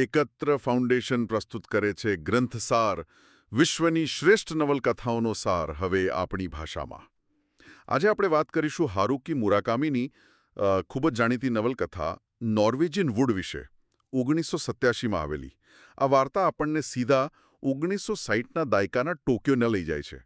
એકત્ર ફાઉન્ડેશન પ્રસ્તુત કરે છે ગ્રંથસાર, વિશ્વની શ્રેષ્ઠ નવલકથાઓનો સાર હવે આપણી ભાષામાં. આજે આપણે વાત કરીશું હારુકી મુરાકામીની ખૂબ જ જાણીતી નવલકથા, નોર્વેજિયન વુડ વિશે, ઓગણીસો સત્યાસીમાં આવેલી. આ વાર્તા આપણને સીધા ઓગણીસો સાહીઠના દાયકાના ટોક્યોને લઈ જાય છે.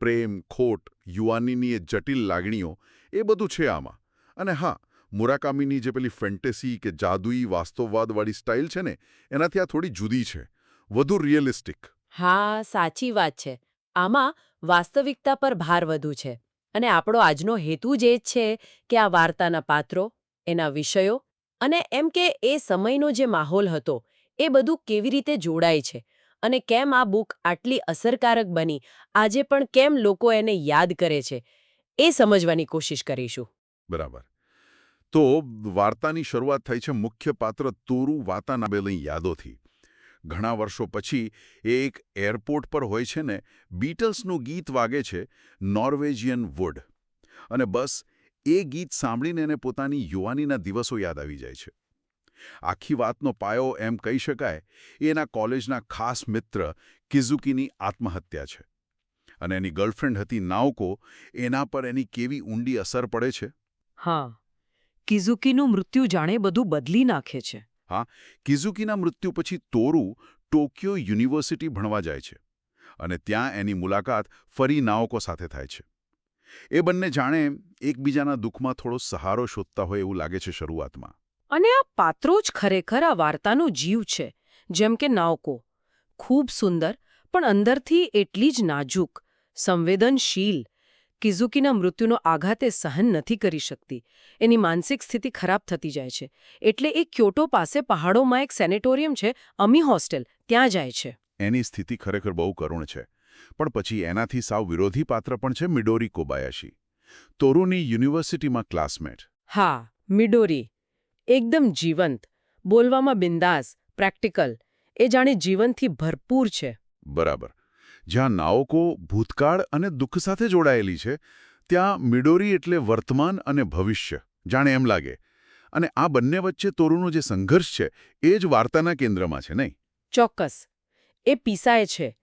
પ્રેમ, ખોટ, યુવાનીની એ જટિલ લાગણીઓ, એ બધું છે આમાં. અને હા મુરાકામીની જે પેલી ફેન્ટેસી કે જાદુઈ વાસ્તવવાદવાળી સ્ટાઇલ છે ને એનાથી આ થોડી જુદી છે. વધુ રિયલિસ્ટિક. હા સાચી વાત છે. આમાં વાસ્તવિકતા પર ભાર વધુ છે. અને આપણો આજનો હેતુ જ એ જ છે કે આ વાર્તાના પાત્રો એના વિષયો અને એમ કે એ સમયનો જે માહોલ હતો એ બધું કેવી રીતે જોડાય છે અને કેમ આ બુક આટલી અસરકારક બની આજે પણ કેમ લોકો એને યાદ કરે છે એ સમજવાની કોશિશ કરીશું. બરાબર. તો વાર્તાની શરૂઆત થઈ છે મુખ્ય પાત્ર તોરુ વાતાનાબેલની યાદોથી. ઘણા વર્ષો પછી એ એક એરપોર્ટ પર હોય છે ને, બીટલ્સનું ગીત વાગે છે નોર્વેજિયન વુડ. અને બસ, એ ગીત સાંભળીને એને પોતાની યુવાનીના દિવસો યાદ આવી જાય છે. આખી વાતનો પાયો એમ કહી શકાય એના કોલેજના ખાસ મિત્ર કિઝુકીની આત્મહત્યા છે. અને એની ગર્લફ્રેન્ડ હતી નાવકો એના પર એની કેવી ઊંડી અસર પડે છે? હા. કિઝુકીનું મૃત્યુ જાણે બધું બદલી નાખે છે. હા કિઝુકીના મૃત્યુ પછી તોરુ ટોક્યો યુનિવર્સિટી ભણવા જાય છે અને ત્યાં એની મુલાકાત ફરી નાઓકો સાથે થાય છે. એ બંને જાણે એકબીજાના દુઃખમાં થોડો સહારો શોધતા હોય એવું લાગે છે શરૂઆતમાં. અને આ પાત્રો જ ખરેખર આ વાર્તાનો જીવ છે જેમ કે નાવકો ખૂબ સુંદર પણ અંદરથી એટલી જ નાજુક સંવેદનશીલ કિઝુકીના મૃત્યુનો આઘાત એ સહન નથી કરી શકતી. એની માનસિક સ્થિતિ ખરાબ થતી જાય છે. એટલે એ ક્યોટો પાસે પહાડોમાં એક સેનેટોરિયમ છે અમી હોસ્ટેલ ત્યાં જાય છે. એની સ્થિતિ ખરેખર બહુ કરુણ છે. પણ પછી એનાથી સાવ વિરોધી પાત્ર પણ છે મિડોરી કોબાયાશી. તોરુની યુનિવર્સિટીમાં ક્લાસમેટ. હા મિડોરી. એકદમ જીવંત. બોલવામાં બિંદાસ પ્રેક્ટિકલ. એ જાણે જીવનથી ભરપૂર છે. બરાબર. જ્યાં નાઓકો ભૂતકાળ અને દુઃખ સાથે જોડાયેલી છે, ત્યાં મિડોરી એટલે વર્તમાન અને ભવિષ્ય, જાણે એમ લાગે. અને આ બંને વચ્ચે તોરુનો જે સંઘર્ષ છે, એ જ વાર્તાના કેન્દ્રમાં છે, નહીં? ચોક્કસ. એ પીસાય છે.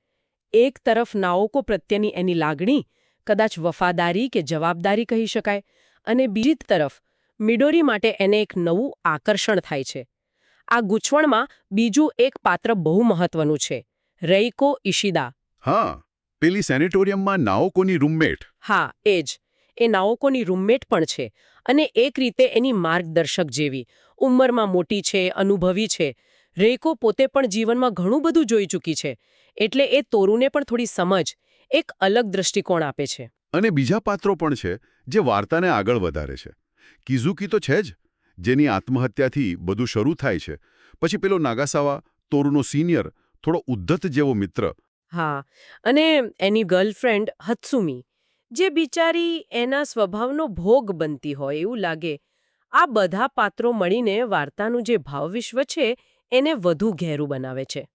એક તરફ નાઓકો પ્રત્યેની એની લાગણી, કદાચ વફાદારી કે જવાબદારી કહી શકાય, અને બીજી તરફ, મિડોરી માટે એને એક નવું આકર્ષણ થાય છે. આ ગૂંચવણમાં બીજું એક પાત્ર બહુ મહત્વનું છે, રૈકો ઇશિદા હા પેલી સેનેટોરિયમમાં નાઓકોની રૂમમેટ. હા એ જ. એ નાઓકોની રૂમમેટ પણ છે અને એક રીતે એની માર્ગદર્શક જેવી. ઉંમરમાં મોટી છે અનુભવી છે. રેકો પોતે પણ જીવનમાં ઘણું બધું જોઈ ચૂકી છે. એટલે એ તોરુને પણ થોડી સમજ એક અલગ દ્રષ્ટિકોણ આપે છે. અને બીજા પાત્રો પણ છે જે વાર્તાને આગળ વધારે છે. કિઝુકી તો છે જ જેની આત્મહત્યાથી બધું શરૂ થાય છે. પછી પેલો નાગાસાવા તોરુનો સિનિયર થોડો ઉદ્ધત જેવો મિત્ર હા, અને એની ગર્લફ્રેન્ડ હત્સુમી, જે બિચારી એના સ્વભાવનો ભોગ બનતી હોય એવું લાગે. આ બધા પાત્રો મળીને વાર્તાનું જે ભાવવિશ્વ છે, એને વધુ ઘેરું બનાવે છે.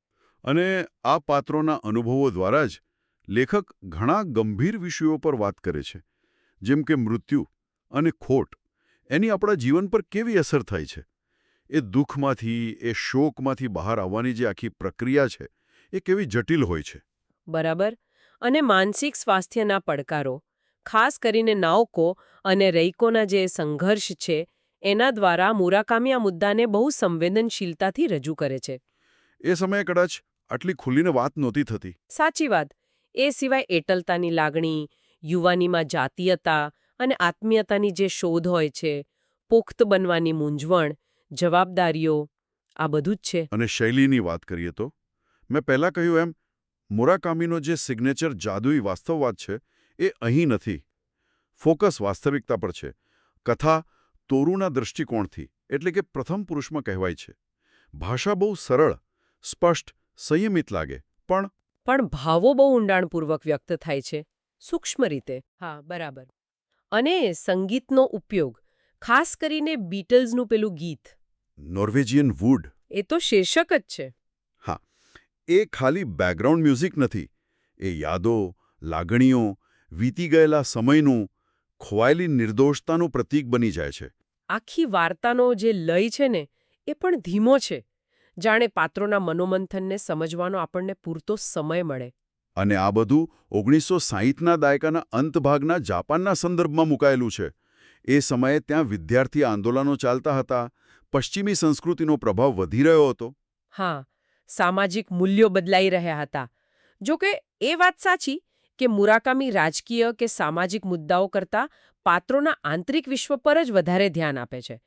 અને આ પાત્રોના અનુભવો દ્વારા જ લેખક ઘણા ગંભીર વિષયો પર વાત કરે છે, જેમ કે મૃત્યુ અને ખોટ. એની આપણા જીવન પર કેવી અસર થાય છે? એ દુઃખમાંથી, એ શોકમાંથી બહાર આવવાની જે આખી પ્રક્રિયા છે એ કેવી જટિલ હોય છે. બરાબર? અને માનસિક સ્વાસ્થ્યના પડકારો ખાસ કરીને નાઓકો અને રૈકોના જે સંઘર્ષ છે એના દ્વારા મુરાકામી આ મુદ્દાને બહુ સંવેદનશીલતાથી રજૂ કરે છે. એ સમયે કદાચ આટલી ખુલ્લીને વાત નહોતી થતી. સાચી વાત. એ સિવાય એટલતાની લાગણી યુવાનીમાં જાતીયતા અને આત્મીયતાની જે શોધ હોય છે પુખ્ત બનવાની મૂંઝવણ જવાબદારીઓ આ બધું જ છે. અને શૈલીની વાત કરીએ તો? મેં પહેલાં કહ્યું એમ મુરાકામીનો જે સિગ્નેચર જાદુઈ વાસ્તવવાદ છે એ અહીં નથી. ફોકસ વાસ્તવિકતા પર છે. કથા તોરુના દૃષ્ટિકોણથી એટલે કે પ્રથમ પુરુષમાં કહેવાય છે. ભાષા બહુ સરળ સ્પષ્ટ સંયમિત લાગે પણ પણ ભાવો બહુ ઊંડાણપૂર્વક વ્યક્ત થાય છે. સૂક્ષ્મ રીતે. હા બરાબર. અને સંગીતનો ઉપયોગ ખાસ કરીને બીટલ્સનું પેલું ગીત. નોર્વેજિયન વુડ એ તો શીર્ષક જ છે. એ ખાલી બેકગ્રાઉન્ડ મ્યુઝિક નથી. એ યાદો લાગણીઓ વીતી ગયેલા સમયનું ખોવાયેલી નિર્દોષતાનું પ્રતીક બની જાય છે. આખી વાર્તાનો જે લય છે ને એ પણ ધીમો છે. જાણે પાત્રોના મનોમંથનને સમજવાનો આપણને પૂરતો સમય મળે. અને આ બધું ઓગણીસો સાહીઠના દાયકાના અંતભાગના જાપાનના સંદર્ભમાં મુકાયેલું છે. એ સમયે ત્યાં વિદ્યાર્થી આંદોલનો ચાલતા હતા પશ્ચિમી સંસ્કૃતિનો પ્રભાવ વધી રહ્યો હતો. હા સામાજિક મૂલ્યો બદલાઈ રહ્યા હતા. જો કે એ વાત સાચી કે મુરાકામી રાજકીય કે સામાજિક મુદ્દાઓ કરતાં પાત્રોના આંતરિક વિશ્વ પર જ વધારે ધ્યાન આપે છે.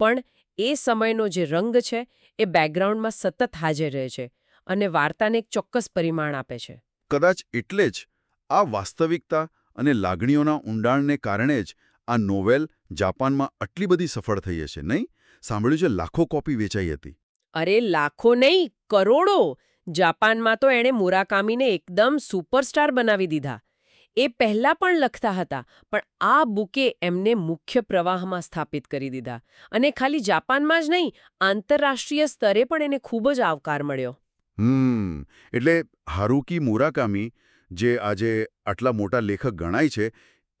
પણ એ સમયનો જે રંગ છે એ બેકગ્રાઉન્ડમાં સતત હાજર રહે છે અને વાર્તાને એક ચોક્કસ પરિમાણ આપે છે. કદાચ એટલે જ આ વાસ્તવિકતા અને લાગણીઓના ઊંડાણને કારણે જ આ નોવેલ જાપાનમાં આટલી બધી સફળ થઈ હશે નહીં? સાંભળ્યું છે લાખો કોપી વેચાઈ હતી. અરે લાખો નહીં કરોડો! જાપાનમાં તો એણે મુરાકામીને એકદમ સુપરસ્ટાર બનાવી દીધા. એ પહેલા પણ લખતા હતા, પણ આ બુકે એમને મુખ્ય પ્રવાહમાં સ્થાપિત કરી દીધા. અને ખાલી જાપાનમાં જ નહીં, આંતરરાષ્ટ્રીય સ્તરે પણ એને ખૂબ જ આવકાર મળ્યો. હમ, એટલે હારુકી મુરાકામી, જે આજે આટલા મોટા લેખક ગણાય છે,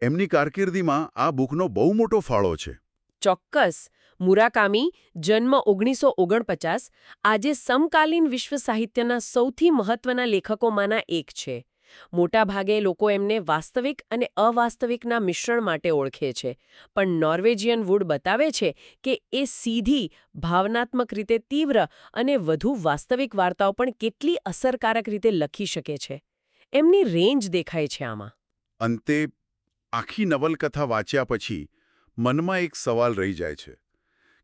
એમની કારકિર્દીમાં આ બુકનો બહુ મોટો ફાળો છે. ચોક્કસ. મુરાકામી, જન્મ ઓગણીસો ઓગણપચાસ, આજે સમકાલીન વિશ્વ સાહિત્યના સૌથી મહત્વના લેખકોમાંના એક છે. મોટાભાગે લોકો એમને વાસ્તવિક અને અવાસ્તવિકના મિશ્રણ માટે ઓળખે છે, પણ નોર્વેજિયન વુડ બતાવે છે કે એ સીધી, ભાવનાત્મક રીતે તીવ્ર અને વધુ વાસ્તવિક વાર્તાઓ પણ કેટલી અસરકારક રીતે લખી શકે છે. એમની રેન્જ દેખાય છે આમાં. અંતે, આખી નવલકથા વાંચ્યા પછી મનમાં એક સવાલ રહી જાય છે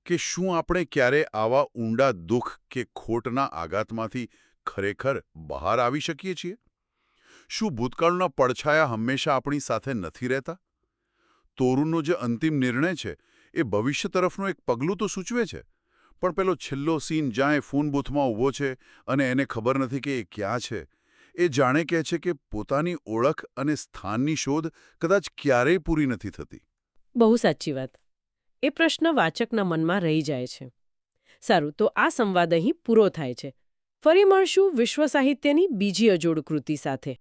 કે શું આપણે ક્યારે આવા ઊંડા દુઃખ કે ખોટના આઘાતમાંથી ખરેખર બહાર આવી શકીએ છીએ? શું ભૂતકાળના પડછાયા હંમેશા આપણી સાથે નથી રહેતા? તોરુનો જે અંતિમ નિર્ણય છે, એ ભવિષ્ય તરફનું એક પગલું તો સૂચવે છે. પણ પેલો છેલ્લો સીન જ્યાં એ ફોન બૂથમાં ઊભો છે અને એને ખબર નથી કે એ ક્યાં છે, એ જાણે કહે છે કે પોતાની ઓળખ અને સ્થાનની શોધ કદાચ ક્યારેય પૂરી નથી થતી. બહુ સાચી વાત. એ પ્રશ્ન વાચકના મનમાં રહી જાય છે. સારું, તો આ સંવાદ અહીં પૂરો થાય છે. ફરી મળશું વિશ્વ સાહિત્યની બીજી અજોડ કૃતિ સાથે.